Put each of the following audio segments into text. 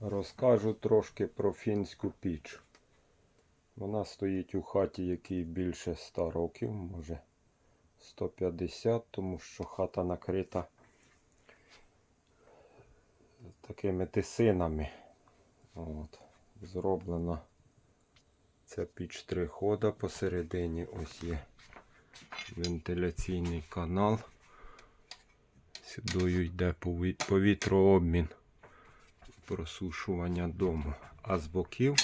Розкажу трошки про фінську піч. Вона стоїть у хаті, якій більше 100 років, може 150, тому що хата накрита такими тисинами. От. Зроблена ця піч три хода посередині. Ось є вентиляційний канал. Сюди йде пові- повітрообмін просушування дому. А з боків,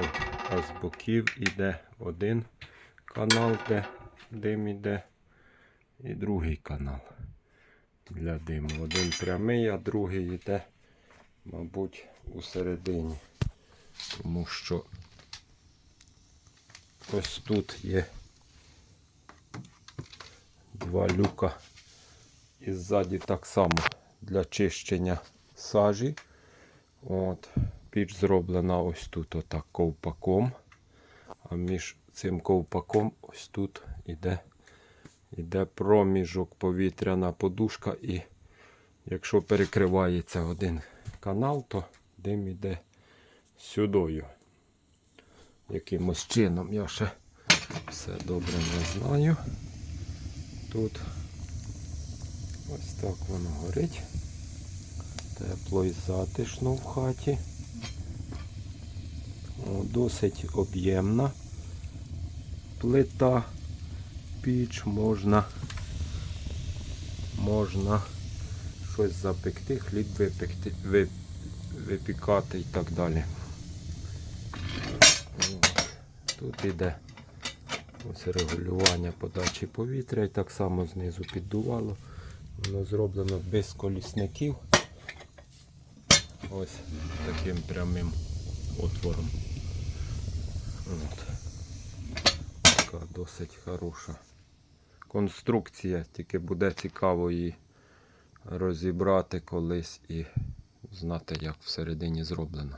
о, а з боків іде один канал, де дим іде, і другий канал для диму. Один прямий, а другий йде, мабуть, у середині. Тому що ось тут є два люка. І ззаді так само для чищення сажі. От, піч зроблена ось тут отак ковпаком. А між цим ковпаком ось тут іде, іде проміжок, повітряна подушка. І якщо перекривається один канал, то дим іде сюдою. Якимось чином я ще все добре не знаю. Тут ось так воно горить. Тепло і затишно в хаті. Досить об'ємна плита, піч, можна, можна щось запекти, хліб випекти, ви- випікати і так далі. Тут іде ось регулювання подачі повітря і так само знизу піддувало. Воно зроблено без колісників. Ось таким прямим отвором. От. Така досить хороша конструкція, тільки буде цікаво її розібрати колись і знати, як всередині зроблено.